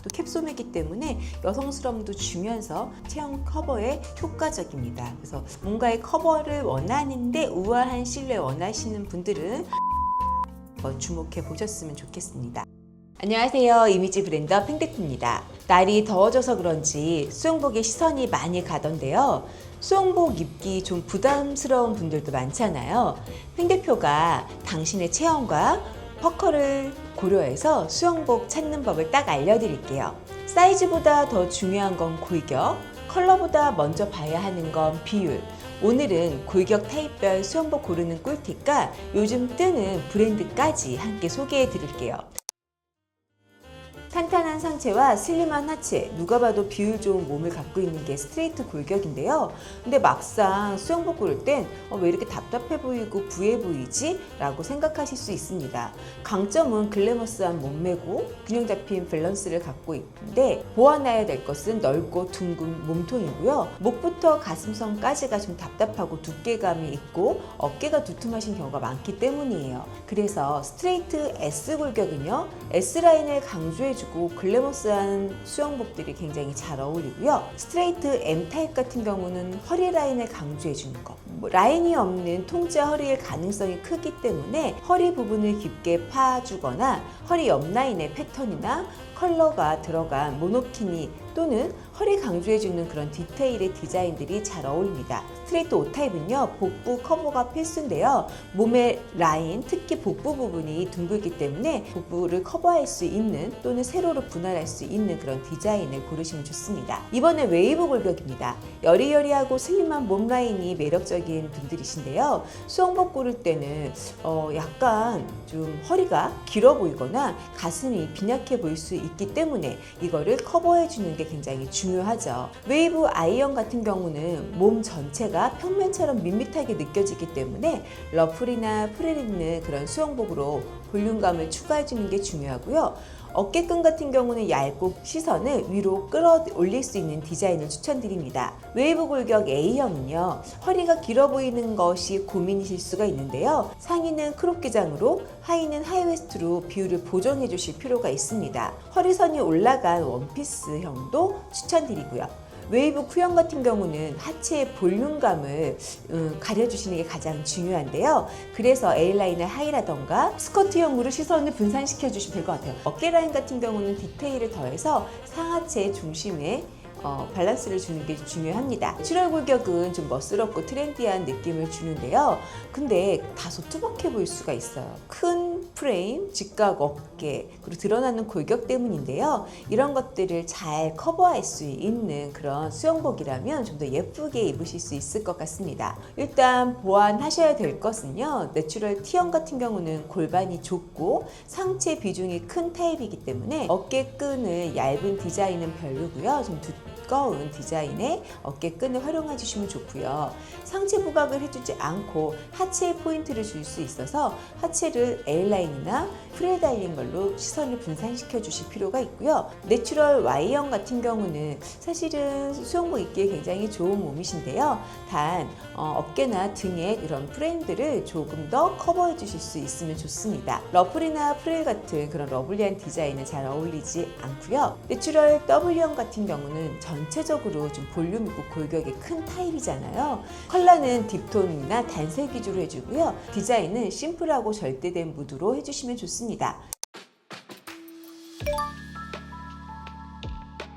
또 캡소매기 때문에 여성스러움도 주면서 체형 커버에 효과적입니다. 그래서 뭔가의 커버를 원하는데 우아한 실루엣 원하시는 분들은 주목해 보셨으면 좋겠습니다. 안녕하세요. 이미지 브랜더 팽데크입니다. 날이 더워져서 그런지 수영복에 시선이 많이 가던데요. 수영복 입기 좀 부담스러운 분들도 많잖아요. 팽 대표가 당신의 체형과 퍼커를 고려해서 수영복 찾는 법을 딱 알려드릴게요. 사이즈보다 더 중요한 건 골격, 컬러보다 먼저 봐야 하는 건 비율. 오늘은 골격 타입별 수영복 고르는 꿀팁과 요즘 뜨는 브랜드까지 함께 소개해 드릴게요. 탄탄한 상체와 슬림한 하체, 누가 봐도 비율 좋은 몸을 갖고 있는 게 스트레이트 골격인데요. 근데 막상 수영복 고를 땐 어, 왜 이렇게 답답해 보이고 부해 보이지? 라고 생각하실 수 있습니다. 강점은 글래머스한 몸매고 균형 잡힌 밸런스를 갖고 있는데 보완해야 될 것은 넓고 둥근 몸통이고요. 목부터 가슴선까지가 좀 답답하고 두께감이 있고 어깨가 두툼하신 경우가 많기 때문이에요. 그래서 스트레이트 S 골격은요. S라인을 강조해 주고 글래머스한 수영복들이 굉장히 잘 어울리고요. 스트레이트 M 타입 같은 경우는 허리 라인을 강조해 주는 거. 뭐 라인이 없는 통짜 허리의 가능성이 크기 때문에 허리 부분을 깊게 파주거나 허리 옆 라인의 패턴이나 컬러가 들어간 모노키니 또는 허리 강조해주는 그런 디테일의 디자인들이 잘 어울립니다. 스트레이트 O 타입은요, 복부 커버가 필수인데요. 몸의 라인, 특히 복부 부분이 둥글기 때문에 복부를 커버할 수 있는 또는 세로로 분할할 수 있는 그런 디자인을 고르시면 좋습니다. 이번에 웨이브 골격입니다. 여리여리하고 슬림한 몸 라인이 매력적인 분들이신데요. 수영복 고를 때는 어, 약간 좀 허리가 길어 보이거나 가슴이 빈약해 보일 수 있기 때문에 이거를 커버해 주는 게 굉장히 중요 하죠. 웨이브 아이언 같은 경우는 몸 전체가 평면처럼 밋밋하게 느껴지기 때문에 러플이나 프릴 있는 그런 수영복으로 볼륨감을 추가해 주는 게 중요하고요. 어깨끈 같은 경우는 얇고 시선을 위로 끌어올릴 수 있는 디자인을 추천드립니다. 웨이브 골격 A형은요, 허리가 길어 보이는 것이 고민이실 수가 있는데요. 상의는 크롭 기장으로, 하의는 하이웨스트로 비율을 보정해 주실 필요가 있습니다. 허리선이 올라간 원피스형도 추천드리고요. 웨이브 쿠형 같은 경우는 하체의 볼륨감을 음, 가려주시는 게 가장 중요한데요. 그래서 A라인을 하이라던가 스커트형으로 시선을 분산시켜 주시면 될 것 같아요. 어깨 라인 같은 경우는 디테일을 더해서 상하체 중심에 어, 밸런스를 주는 게 중요합니다. 7월 골격은 좀 멋스럽고 트렌디한 느낌을 주는데요. 근데 다소 투박해 보일 수가 있어요. 큰 프레임, 직각 어깨, 그리고 드러나는 골격 때문인데요. 이런 것들을 잘 커버할 수 있는 그런 수영복이라면 좀 더 예쁘게 입으실 수 있을 것 같습니다. 일단 보완하셔야 될 것은요. 내추럴 T형 같은 경우는 골반이 좁고 상체 비중이 큰 타입이기 때문에 어깨끈을 얇은 디자인은 별로고요. 좀 두 꺼운 디자인의 어깨끈을 활용해 주시면 좋고요. 상체 부각을 해주지 않고 하체에 포인트를 줄 수 있어서 하체를 A라인이나 달린 걸로 시선을 분산시켜 주실 필요가 있고요. 내추럴 Y형 같은 경우는 사실은 수영복 입기에 굉장히 좋은 몸이신데요. 단 어, 어깨나 등에 이런 프레임들을 조금 더 커버해 주실 수 있으면 좋습니다. 러플이나 프릴 같은 그런 러블리한 디자인은 잘 어울리지 않고요. 내추럴 W형 같은 경우는 전 체적으로 좀 볼륨 있고 골격이 큰 타입이잖아요. 컬러는 딥톤이나 단색 위주로 해주고요. 디자인은 심플하고 절대된 무드로 해주시면 좋습니다.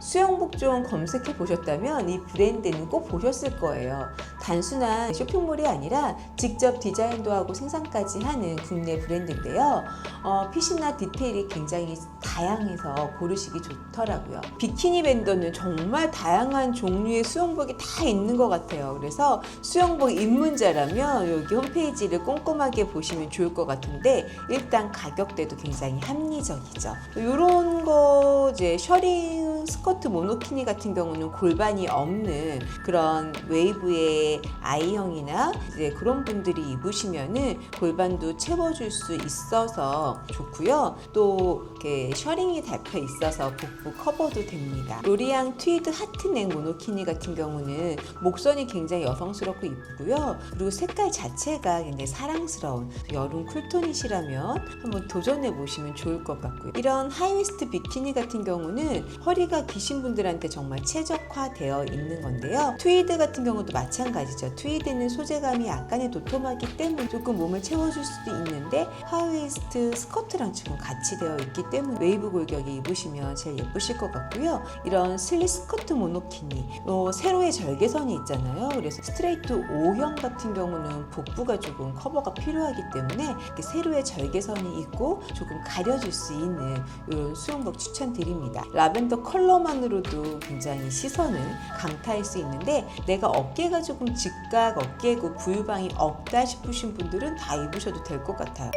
수영복 좀 검색해 보셨다면 이 브랜드는 꼭 보셨을 거예요. 단순한 쇼핑몰이 아니라 직접 디자인도 하고 생산까지 하는 국내 브랜드인데요. 어, 핏이나 디테일이 굉장히 다양해서 고르시기 좋더라고요. 비키니 밴더는 정말 다양한 종류의 수영복이 다 있는 것 같아요. 그래서 수영복 입문자라면 여기 홈페이지를 꼼꼼하게 보시면 좋을 것 같은데 일단 가격대도 굉장히 합리적이죠. 이런 거 이제 셔링 스커트 모노키니 같은 경우는 골반이 없는 그런 웨이브의 I형이나 이제 그런 분들이 입으시면은 골반도 채워줄 수 있어서 좋고요. 또 이렇게 셔링이 달려 있어서 복부 커버도 됩니다. 로리앙 트위드 하트넥 모노키니 같은 경우는 목선이 굉장히 여성스럽고 이쁘고요. 그리고 색깔 자체가 굉장히 사랑스러운 여름 쿨톤이시라면 한번 도전해 보시면 좋을 것 같고요. 이런 하이웨스트 비키니 같은 경우는 허리가 기신 분들한테 정말 최적화되어 있는 건데요. 트위드 같은 경우도 마찬가지 죠. 트위드는 소재감이 약간의 도톰하기 때문에 조금 몸을 채워줄 수도 있는데 하이웨스트 스커트랑 지금 같이 되어 있기 때문에 웨이브 골격에 입으시면 제일 예쁘실 것 같고요. 이런 슬릿 스커트 모노키니 어, 세로의 절개선이 있잖아요. 그래서 스트레이트 O형 같은 경우는 복부가 조금 커버가 필요하기 때문에 세로의 절개선이 있고 조금 가려줄 수 있는 이런 수영복 추천드립니다. 라벤더 컬러만으로도 굉장히 시선을 강타할 수 있는데 내가 어깨가 조금 직각 어깨고 부유방이 없다 싶으신 분들은 다 입으셔도 될 것 같아요.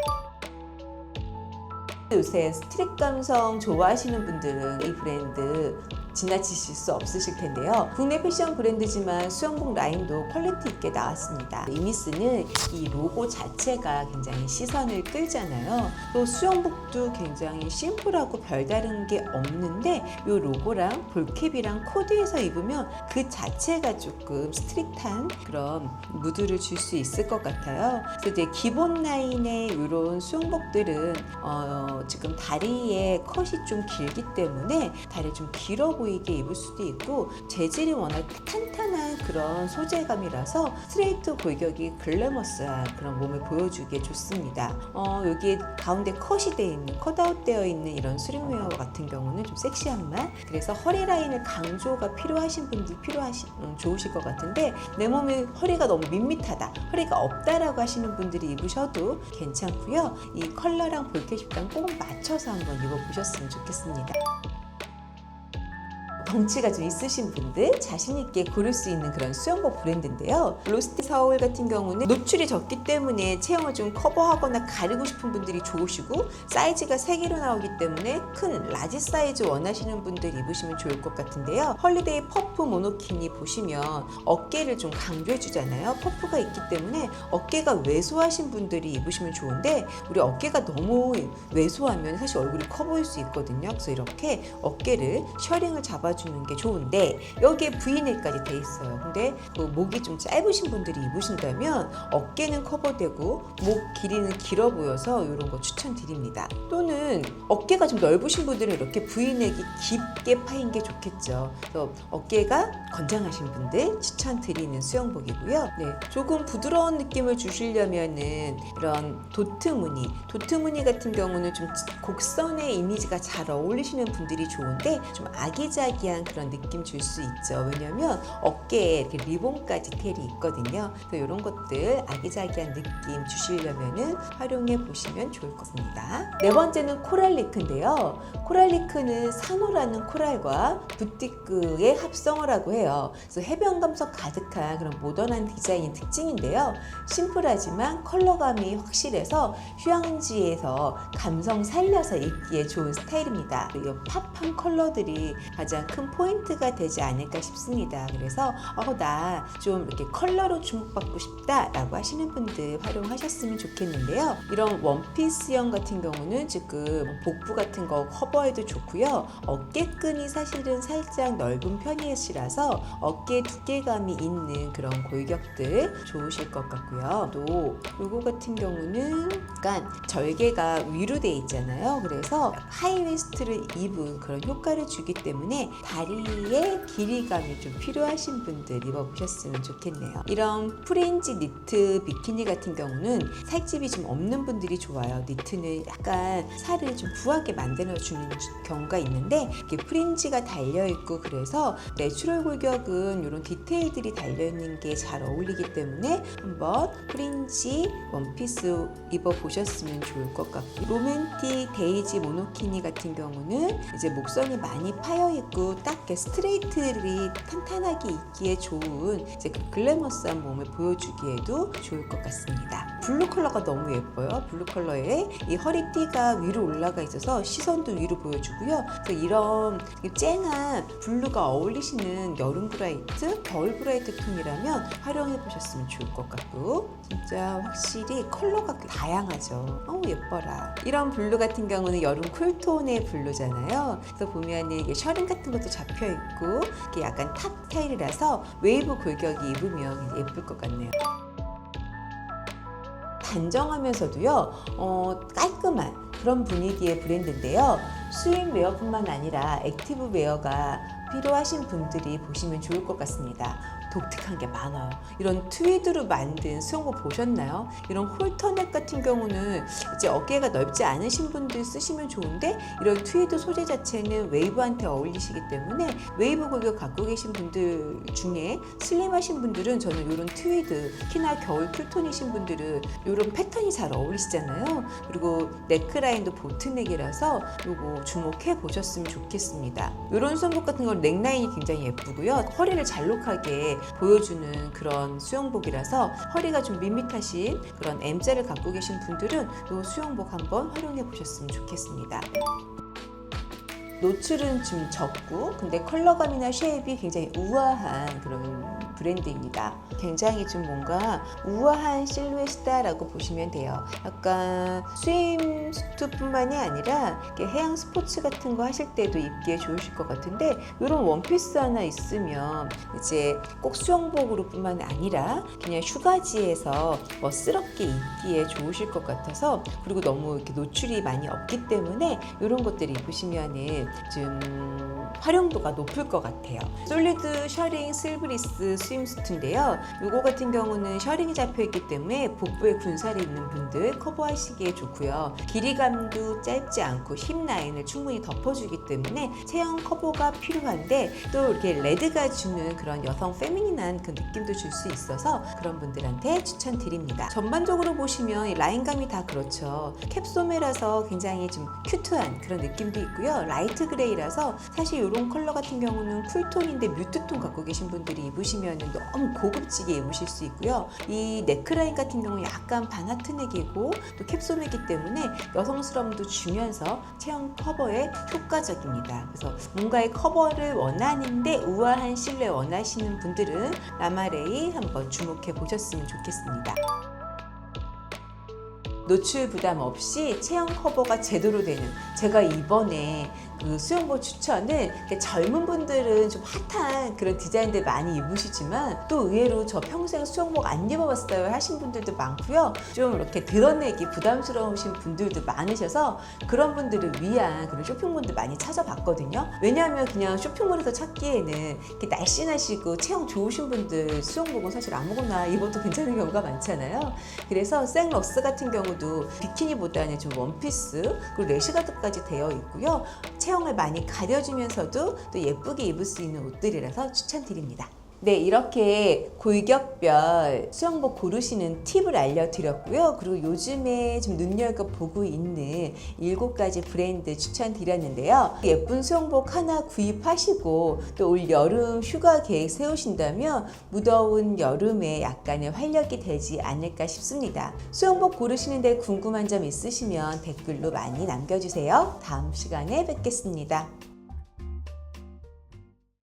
요새 스트릿 감성 좋아하시는 분들은 이 브랜드 지나치실 수 없으실 텐데요. 국내 패션 브랜드지만 수영복 라인도 퀄리티 있게 나왔습니다. 이미스는 이 로고 자체가 굉장히 시선을 끌잖아요. 또 수영복도 굉장히 심플하고 별다른 게 없는데 이 로고랑 볼캡이랑 코디해서 입으면 그 자체가 조금 스트릿한 그런 무드를 줄 수 있을 것 같아요. 그래서 이제 기본 라인의 이런 수영복들은 어, 지금 다리에 컷이 좀 길기 때문에 다리 좀 길어 보이게 입을 수도 있고 재질이 워낙 탄탄한 그런 소재감이라서 스트레이트 골격이 글래머스한 그런 몸을 보여주기에 좋습니다. 어, 여기에 가운데 컷이 되어 있는 컷아웃 되어 있는 이런 스림웨어 같은 경우는 좀 섹시한 맛. 그래서 허리 라인을 강조가 필요하신 분들 필요하시 음, 좋으실 것 같은데 내 몸이 허리가 너무 밋밋하다, 허리가 없다라고 하시는 분들이 입으셔도 괜찮고요. 이 컬러랑 볼켓이랑 꼭 맞춰서 한번 입어보셨으면 좋겠습니다. 덩치가 좀 있으신 분들 자신 있게 고를 수 있는 그런 수영복 브랜드인데요. 로스티 서울 같은 경우는 노출이 적기 때문에 체형을 좀 커버하거나 가리고 싶은 분들이 좋으시고 사이즈가 3개로 나오기 때문에 큰 라지 사이즈 원하시는 분들 입으시면 좋을 것 같은데요. 헐리데이 퍼프 모노키니 보시면 어깨를 좀 강조해 주잖아요. 퍼프가 있기 때문에 어깨가 왜소하신 분들이 입으시면 좋은데 우리 어깨가 너무 왜소하면 사실 얼굴이 커 보일 수 있거든요. 그래서 이렇게 어깨를 셔링을 잡아주 는 게 좋은데 여기에 V넥까지 돼 있어요. 근데 그 목이 좀 짧으신 분들이 입으신다면 어깨는 커버되고 목 길이는 길어 보여서 이런 거 추천드립니다. 또는 어깨가 좀 넓으신 분들은 이렇게 V넥이 깊게 파인 게 좋겠죠. 그래서 어깨가 건장하신 분들 추천드리는 수영복이고요. 네, 조금 부드러운 느낌을 주시려면은 이런 도트 무늬, 도트 무늬 같은 경우는 좀 곡선의 이미지가 잘 어울리시는 분들이 좋은데 좀 아기자기한 그런 느낌 줄 수 있죠. 왜냐면 어깨에 이렇게 리본까지 텔이 있거든요. 그래서 이런 것들 아기자기한 느낌 주시려면은 활용해 보시면 좋을 것 같습니다. 네 번째는 코랄리크인데요. 코랄리크는 산호라는 코랄과 부티크의 합성어라고 해요. 그래서 해변 감성 가득한 그런 모던한 디자인 특징인데요. 심플하지만 컬러감이 확실해서 휴양지에서 감성 살려서 입기에 좋은 스타일입니다. 이 팝한 컬러들이 가장 큰 포인트가 되지 않을까 싶습니다. 그래서 어, 나 좀 이렇게 컬러로 주목받고 싶다라고 하시는 분들 활용하셨으면 좋겠는데요. 이런 원피스형 같은 경우는 지금 복부 같은 거 커버해도 좋고요. 어깨끈이 사실은 살짝 넓은 편이시라서 어깨 두께감이 있는 그런 골격들 좋으실 것 같고요. 또 요거 같은 경우는 약간 절개가 위로 돼 있잖아요. 그래서 하이웨스트를 입은 그런 효과를 주기 때문에 다리의 길이감이 좀 필요하신 분들 입어보셨으면 좋겠네요. 이런 프린지 니트 비키니 같은 경우는 살집이 좀 없는 분들이 좋아요. 니트는 약간 살을 좀 부하게 만들어주는 경우가 있는데 이렇게 프린지가 달려있고 그래서 내추럴 골격은 이런 디테일들이 달려있는 게 잘 어울리기 때문에 한번 프린지 원피스 입어보셨으면 좋을 것 같고 로맨틱 데이지 모노키니 같은 경우는 이제 목선이 많이 파여있고 딱 이렇게 스트레이트들이 탄탄하게 입기에 좋은 이제 그 글래머스한 몸을 보여주기에도 좋을 것 같습니다. 블루 컬러가 너무 예뻐요. 블루 컬러에 이 허리띠가 위로 올라가 있어서 시선도 위로 보여주고요. 그래서 이런 쨍한 블루가 어울리시는 여름 브라이트, 겨울 브라이트 톤이라면 활용해 보셨으면 좋을 것 같고 진짜 확실히 컬러가 다양하죠. 어우 예뻐라. 이런 블루 같은 경우는 여름 쿨톤의 블루잖아요. 그래서 보면은 이게 셔링 같은 것도 잡혀 있고 이게 약간 탑 스타일이라서 웨이브 골격이 입으면 예쁠 것 같네요. 단정하면서도요, 어, 깔끔한 그런 분위기의 브랜드인데요. 스윙웨어뿐만 아니라 액티브웨어가 필요하신 분들이 보시면 좋을 것 같습니다. 독특한 게 많아요. 이런 트위드로 만든 수영복 보셨나요? 이런 홀터넥 같은 경우는 이제 어깨가 넓지 않으신 분들 쓰시면 좋은데 이런 트위드 소재 자체는 웨이브한테 어울리시기 때문에 웨이브 골격 갖고 계신 분들 중에 슬림하신 분들은 저는 이런 트위드 특히나 겨울 쿨톤이신 분들은 이런 패턴이 잘 어울리시잖아요. 그리고 네크라인도 보트넥이라서 요거 주목해 보셨으면 좋겠습니다. 이런 수영복 같은 건 넥라인이 굉장히 예쁘고요. 허리를 잘록하게 보여주는 그런 수영복이라서 허리가 좀 밋밋하신 그런 M자를 갖고 계신 분들은 이 수영복 한번 활용해 보셨으면 좋겠습니다. 노출은 좀 적고 근데 컬러감이나 쉐입이 굉장히 우아한 그런 브랜드입니다. 굉장히 좀 뭔가 우아한 실루엣이다라고 보시면 돼요. 약간 스윙수트뿐만이 아니라 해양 스포츠 같은 거 하실 때도 입기에 좋으실 것 같은데 이런 원피스 하나 있으면 이제 꼭 수영복으로뿐만 아니라 그냥 휴가지에서 멋스럽게 입기에 좋으실 것 같아서 그리고 너무 이렇게 노출이 많이 없기 때문에 이런 것들 입으시면은 좀 활용도가 높을 것 같아요. 솔리드 셔링 슬브리스 스윙수트인데요. 이거 같은 경우는 셔링이 잡혀 있기 때문에 복부에 군살이 있는 분들 커버하시기에 좋고요. 길이감도 짧지 않고 힙 라인을 충분히 덮어주기 때문에 체형 커버가 필요한데 또 이렇게 레드가 주는 그런 여성 페미닌한 그 느낌도 줄 수 있어서 그런 분들한테 추천드립니다. 전반적으로 보시면 이 라인감이 다 그렇죠. 캡소매라서 굉장히 좀 큐트한 그런 느낌도 있고요. 라이트 그레이라서 사실 이런 컬러 같은 경우는 쿨톤인데 뮤트톤 갖고 계신 분들이 입으시면 너무 고급지게 입으실 수 있고요. 이 네크라인 같은 경우 약간 반하트넥이고 또 캡소매이기 때문에 여성스러움도 주면서 체형 커버에 효과적입니다. 그래서 뭔가의 커버를 원하는데 우아한 실내 원하시는 분들은 라마레이 한번 주목해 보셨으면 좋겠습니다. 노출 부담 없이 체형 커버가 제대로 되는 제가 이번에 그 수영복 추천은 젊은 분들은 좀 핫한 그런 디자인들 많이 입으시지만 또 의외로 저 평생 수영복 안 입어봤어요 하신 분들도 많고요. 좀 이렇게 드러내기 부담스러우신 분들도 많으셔서 그런 분들을 위한 그런 쇼핑몰들 많이 찾아봤거든요. 왜냐하면 그냥 쇼핑몰에서 찾기에는 날씬하시고 체형 좋으신 분들 수영복은 사실 아무거나 입어도 괜찮은 경우가 많잖아요. 그래서 생럭스 같은 경우도 비키니보다는 좀 원피스 그리고 레시가드까지 되어 있고요. 체형을 많이 가려주면서도 또 예쁘게 입을 수 있는 옷들이라서 추천드립니다. 네, 이렇게 골격별 수영복 고르시는 팁을 알려드렸고요. 그리고 요즘에 좀 눈여겨보고 있는 일곱 가지 브랜드 추천드렸는데요. 예쁜 수영복 하나 구입하시고 또 올 여름 휴가 계획 세우신다면 무더운 여름에 약간의 활력이 되지 않을까 싶습니다. 수영복 고르시는데 궁금한 점 있으시면 댓글로 많이 남겨주세요. 다음 시간에 뵙겠습니다.